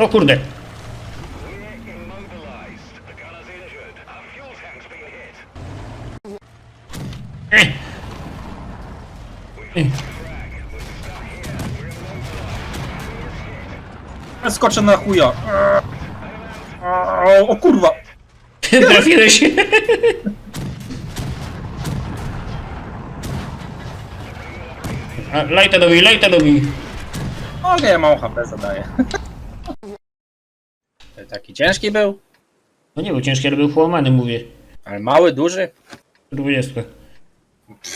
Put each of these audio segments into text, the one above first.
O kurde. Eh. Eh. Skoczę na chuja. O, o kurwa. Trafiłeś. Lajta dobi, lajta dobi. Mogę, ja mało HP zadaję. Taki ciężki był? No nie był ciężki, ale był połamany, mówię. Ale mały, duży? 20.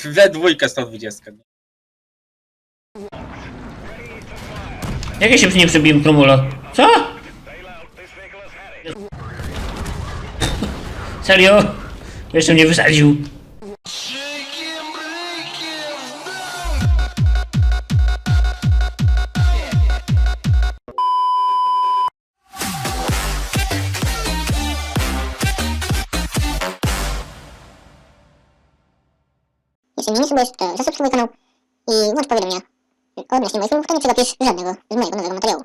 We dwójkę 120. Jak ja się przy nie przebiłem Kromula? Co? Serio? Jeszcze mnie wysadził. Odnośnie moich filmów, to nie przegapisz żadnego z mojego nowego materiału.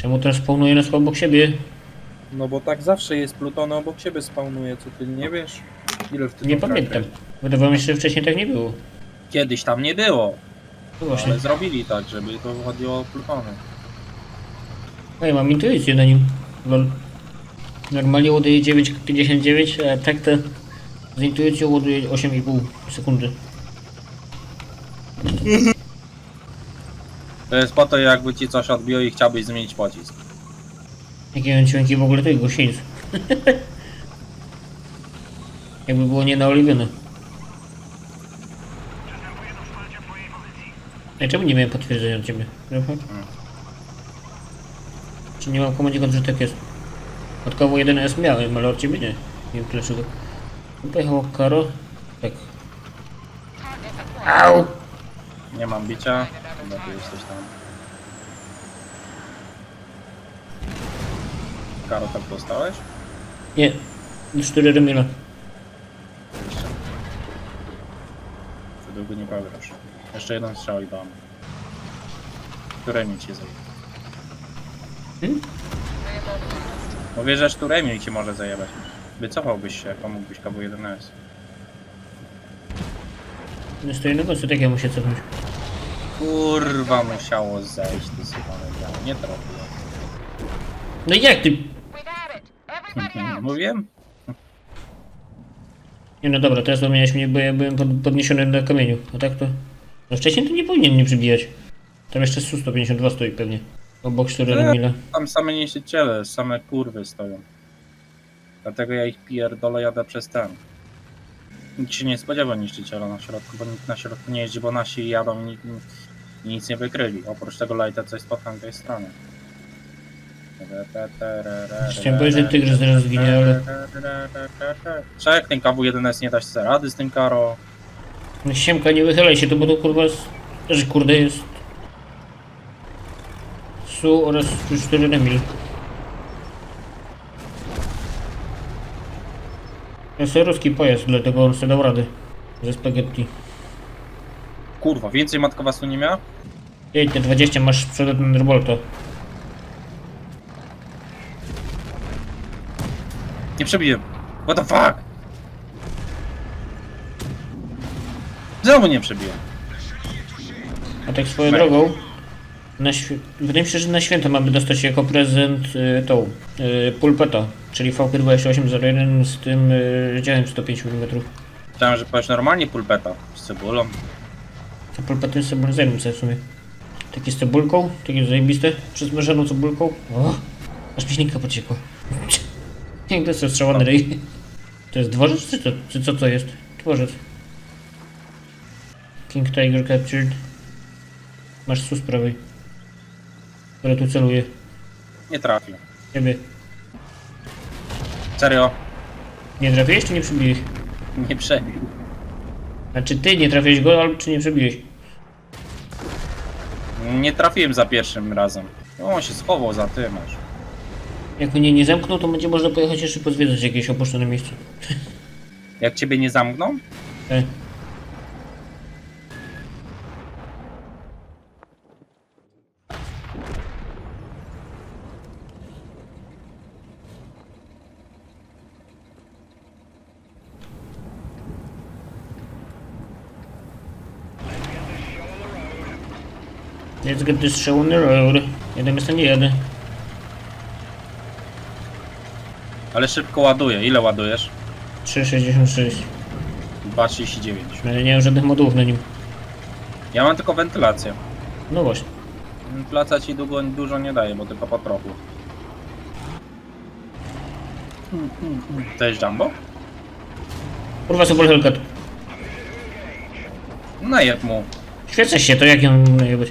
Czemu teraz spawnuje nas obok siebie? No bo tak zawsze jest Pluton obok siebie spawnuje, co ty nie wiesz? Ile w tym Nie pamiętam. Wydawało mi się, że wcześniej tak nie było. Kiedyś tam nie było, No właśnie. ale zrobili tak, żeby to chodziło o Plutony. No ja mam intuicję na nim. Lol. Normalnie ładuje 9,59, a tak to z intuicją ładuje 8,5 sekundy. To jest po to, jakby ci coś odbiło i chciałbyś zmienić pocisk. Jakie on dźwięki w ogóle tej głośnicy. Jakby było nie naoliwione. Ej, czemu nie miałem potwierdzenia od ciebie? Mhm. Czy nie mam komu odrzutek jest? Odkowo 1S miałem, ale od ciebie nie. Nie wiem dlaczego. Tu Pojechało Karo. Tak. Au! Nie mam bicia, chyba ty jesteś tam. Karo, tak dostałeś? Nie. 4 remila. Jeszcze. Za długo nie pograsz. Jeszcze jeden strzał i bam. Któremi ci zajebać? Hmm? Mówię, że któremi ci może zajebać. Wycofałbyś się, pomógłbyś komu 1S. Nie stoi na końcu, tak ja muszę cofnąć. Kurwa musiało zejść, ty sypane grało. Nie trafiłem. No jak ty? Mówiłem? Nie no dobra, teraz zmieniać mnie, bo ja byłem pod, podniesiony na kamieniu. A tak to... No wcześniej to nie powinien mnie przybijać. Tam jeszcze Su-152 stoi pewnie. Obok 4 Nie. remila. Tam same niszczyciele, same kurwy stoją. Dlatego ja ich pierdolę jadę przez ten. Nikt się nie spodziewa niszczyciela na środku, bo nikt na środku nie jeździ, bo nasi jadą i, ni- i nic nie wykryli. Oprócz tego lighta coś spotkam tej strony. Chciałem powiedzieć, że tygrys zaraz zginie, ale... Czek, ten KW1S nie da się rady z tym karo. No Siemka, nie wychylaj się, to bo to kurwa. Też kurde jest... Su oraz 4 remil. Jest ruski pojazd, dlatego sobie dał rady. Ze spaghetti. Kurwa, więcej matka was tu nie miała? Jej, te 20 masz sprzed Thunderbolta. Nie przebiłem. What the fuck? Znowu nie przebiłem. A tak swoją drogą, na świ- wydaje mi się, że na święto mamy dostać jako prezent y, tą y, pulpeta, czyli VK2801 z tym y, działem 105 mm. Chciałem, że powiesz normalnie pulpeta z cebulą. To pulpetem z cebulą zajmę sobie w sumie. Takie z cebulką, takie zajebiste, przesmażoną cebulką. O, aż mi ślinka pociekła. Jak to jest ostrzałany ryj. To jest dworzec czy, to, czy co to jest? Dworzec. King Tiger Captured. Masz sus prawej. Które tu celuje. Nie trafił. Ciebie. Serio? Nie trafiłeś czy nie przebiłeś? Nie przebił. A czy ty nie trafiłeś go, albo czy nie przebiłeś? Nie trafiłem za pierwszym razem. No, on się schował za tym aż. Jak mnie nie zamknął, to będzie można pojechać jeszcze pozwiedzać jakieś opuszczone miejsce. Jak ciebie nie zamkną? E. Let's get this show on the road. Jedziemy stąd nie jadę. Ale szybko ładuję. Ile ładujesz? 3,66. 2,39. Ale nie mam żadnych modułów na nim. Ja mam tylko wentylację. No właśnie. Wentylacja ci długo, dużo nie daje, bo tylko po trochu. To jest Jumbo? Kurwa, Super Hellcat. Najeb mu. Świecę się, to jak ją najebać?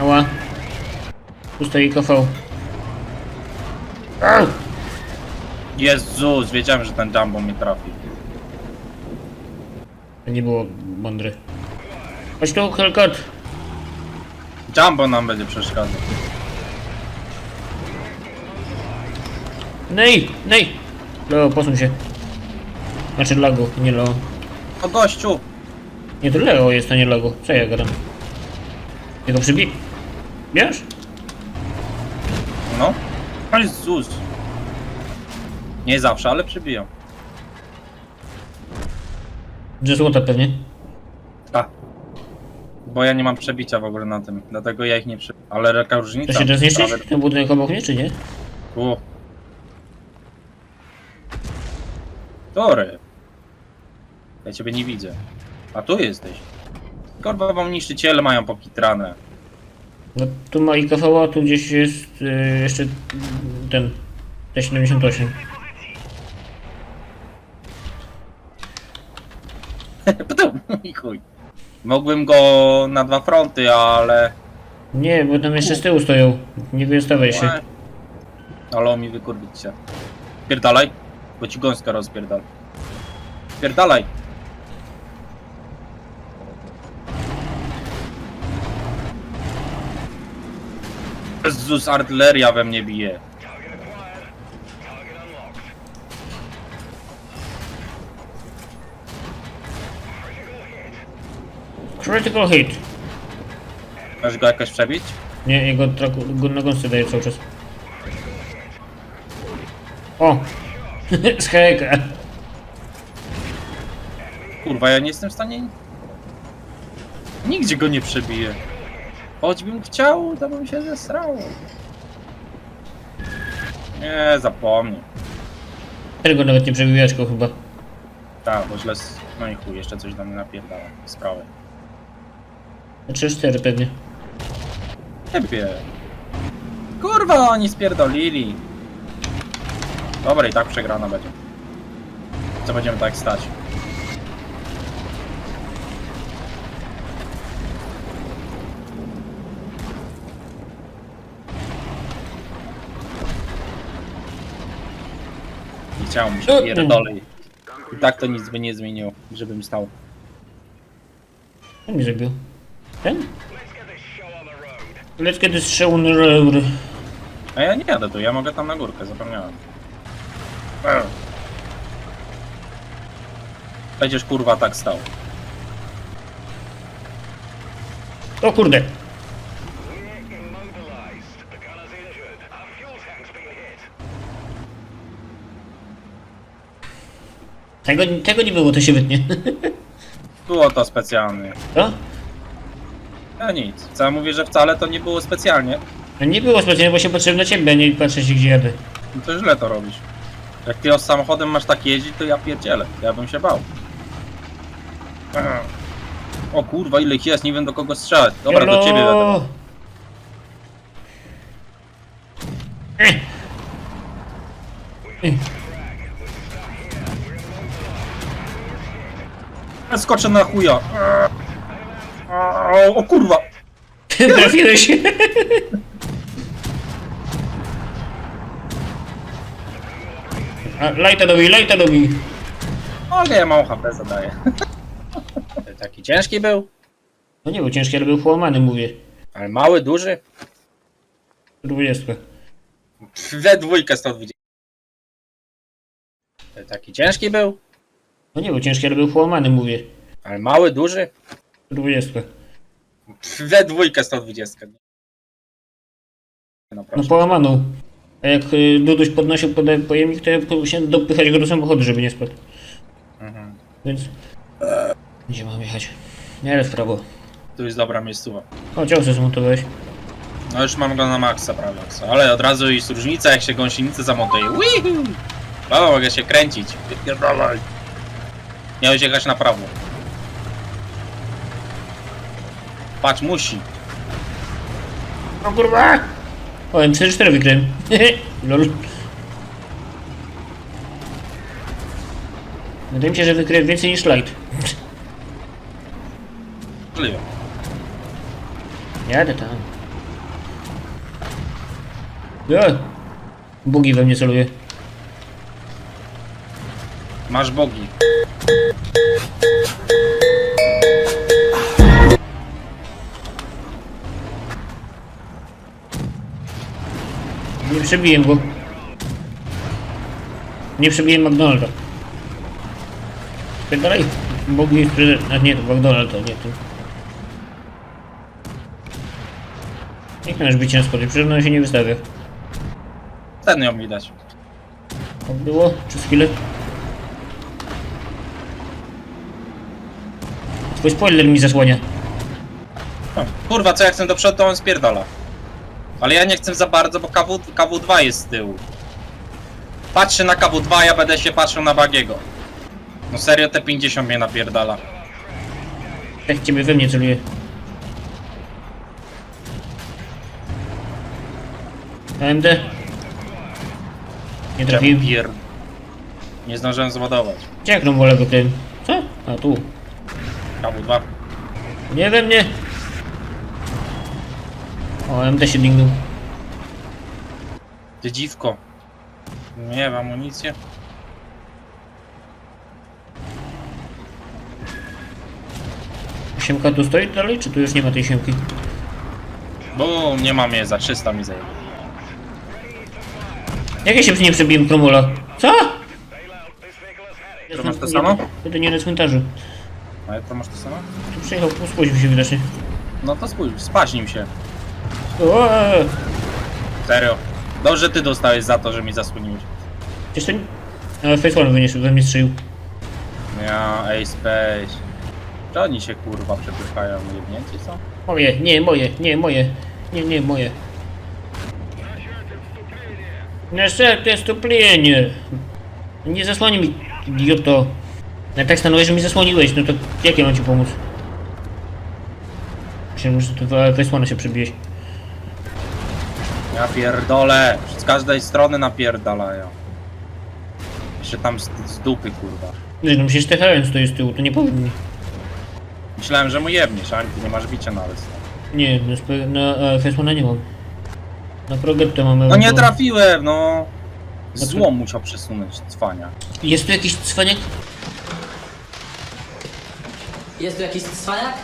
Ała. Tu stoi KV. Au! Jezus, wiedziałem, że ten Jumbo mnie trafi. To nie było mądre. Chodź tu, Hellcat. Jumbo nam będzie przeszkadzał. Nej, nej! Leo, posuń się. Znaczy Lago, nie Leo. O gościu! Nie, to Leo jest, a nie Lago. Co ja gadam? Jego przybi... Wiesz? No. O Jezus. Nie zawsze, ale przybijam. Ze złota pewnie. Tak. Bo ja nie mam przebicia w ogóle na tym, dlatego ja ich nie przebiję. Ale reka To różnica. się da zniszczyć? prawie- Ten budynek obok mnie, czy nie? U. Tory. Ja ciebie nie widzę. A tu jesteś. Korba wam niszczyciele mają pokitrane. No tu ma IKV, a tu gdzieś jest y, jeszcze ten T78. Potem, i chuj. Mógłbym go na dwa fronty, ale... Nie, bo tam jeszcze z tyłu stoją. Nie wystawiaj się. Ale mi wykurwić się. Pierdalaj, bo ci gąska rozpierdal. Pierdalaj. Jezus, artyleria we mnie bije. Critical hit. Możesz go jakoś przebić? Nie, jego go na gąsce daje cały czas. O! z. Kurwa, ja nie jestem w stanie... Nigdzie go nie przebiję. Choćbym chciał, to bym się zesrał. Nie, zapomnij. Tego nawet nie przebijaczko chyba. Tak, bo źle... s- No i chuj, jeszcze coś do mnie napierdala. Sprawy. 3-4 pewnie. Ciebie. Kurwa, oni spierdolili. Dobra, i tak przegrana będzie. Co będziemy tak stać? Nie chciałem się pierdolej. I tak to nic by nie zmieniło, żebym stał. Kto mi zrobił? Ten? Let's get this show on the road. A ja nie jadę tu, ja mogę tam na górkę, zapomniałem. Będziesz kurwa tak stał. O kurde! Tego, tego nie było, to się wytnie. Było to specjalnie. Co? No nic. Co ja mówię, że wcale to nie było specjalnie. No nie było specjalnie, bo się patrzyłem na ciebie, a nie patrzę się gdzie jadę. No to źle to robisz. Jak ty z samochodem masz tak jeździć, to ja pierdzielę. Ja bym się bał. Ech. O kurwa, ile ich jest, nie wiem do kogo strzelać. Dobra, do ciebie będę. Eh. Eh. Skoczę na chuja. O, o kurwa! Trafiłeś! Lajta do mnie, lajta do! Mogę, ja mało HP zadaję. Taki ciężki był, No nie był ciężki, ale był połamany, mówię. ale mały, duży. 20. We dwójkę 120. Taki ciężki był, No nie był ciężki, ale był połamany, mówię. ale mały, duży. 20. We dwójkę 120. No No proszę. połamaną. A jak y, Duduś podnosił pod pojemnik, to ja musiałem dopychać go do samochodu, żeby nie spadł. Mhm. Więc... Gdzie mam jechać? Nie, w prawo. Tu jest dobra miejscowa. O, ciągle zmontowałeś. No już mam go na maksa prawie, co? ale od razu jest różnica jak się gąsienicę zamontuje. Wihu! O, mogę się kręcić. Wypierdalaj. Miałeś jechać na prawo. Patrz, musi. O kurwa! O, M44 wykryłem. Lol. Wydaje mi się, że wykryłem więcej niż light. Możliwe. Jadę tam. Ja. Bugi we mnie celuje. Masz bogi. Nie przebiłem go. Nie przebiłem McDonalda. Dalej. Bugi, który... A nie, to McDonald, to nie to. Niech nasz bicie na spodzie, przecież ona się nie wystawia. Ten ją widać. Tak było przez chwilę. Twój spoiler mi zasłania. O, Kurwa, co ja chcę do przodu, to on spierdala. Ale ja nie chcę za bardzo, bo KW, KW2 jest z tyłu. Patrzę na KW2, ja będę się patrzył na Bagiego. No serio, te 50 mnie napierdala. Tak ciebie we mnie celuje. AMD. Nie trafił. Pier... Nie zdążyłem zładować. Jak wolę go tym? Co? A tu. KW2. Nie we mnie. O, AMD się dingnął. Ty dziwko. Nie mam amunicję. Siemka tu stoi dalej, czy tu już nie ma tej siemki? Bo nie mam je za 300 mi zajęło. Jak ja się nie przebiłem Kromola? Co? To masz to samo? To nie na cmentarzu. Ale to masz to samo? Tu przyjechał, spóźnił się widocznie. No to spójrz, spaźnił się. Eee. Serio. Dobrze ty dostałeś za to, że mi zasłoniłeś. Przecież to nie... Ale Face One wyniósł, we mnie strzelił. Ja, Ace Space. Czy oni się kurwa przepychają, jebnięci są? Moje, nie, moje, nie, moje. Nie, nie, moje. Niestety, stuplenie. Nie zasłoni mi, idioto. Ja tak stanąłeś, że mi zasłoniłeś, no to jak ja mam ci pomóc? Myślałem, że to wysłane się przebiłeś. Ja pierdolę. Z każdej strony napierdalają. Jeszcze tam z, z dupy kurwa. Nie, no przecież THN stoi z tyłu, to nie powinni. Myślałem, że mu jebniesz, a ty nie masz bicia nawet. Nie, no, spe- na e, Faceona nie mam. Na Progetto mamy... No nie trafiłem, no. Złom musiał przesunąć cwania. Jest tu jakiś cwaniak? Jest tu jakiś cwaniak?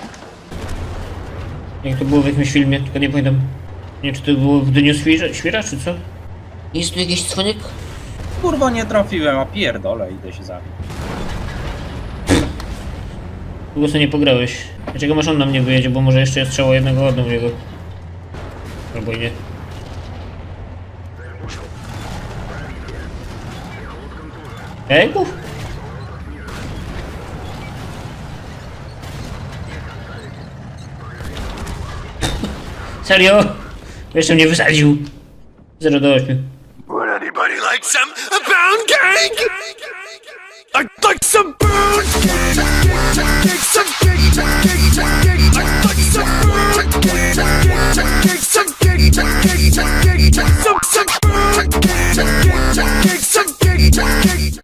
Jak to było w jakimś filmie, tylko nie pamiętam. Nie wiem, czy to było w Dniu Świra, świra czy co? Jest tu jakiś cwaniak? Kurwa nie trafiłem, a pierdolę, idę się zabić. Długo sobie nie pograłeś. Dlaczego masz on na mnie wyjedzie, bo może jeszcze strzało jednego odną w jego. Albo i nie. Ejków? Serio? Jeszcze mnie wysadził. 0 do 8. Would anybody like some pound cake? I'd like some pound cake, cake, cake, some cake, cake,